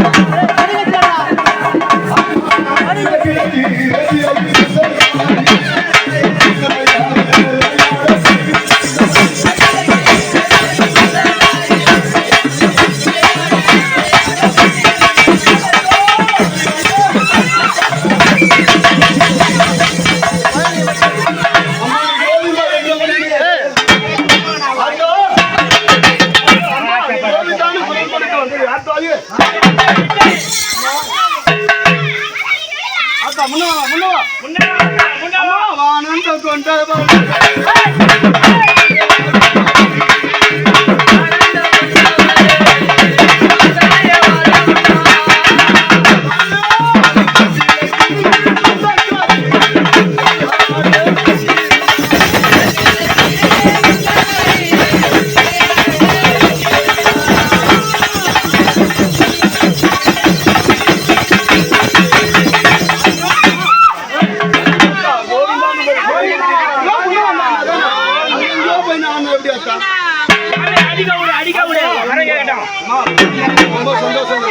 Yeah. முன்னா முன்னா முன்னா வானம் கொண்ட அடிக்க விடு அடிக்க விடு. வர கேட்கட்டும் ரொம்ப சந்தோஷம்.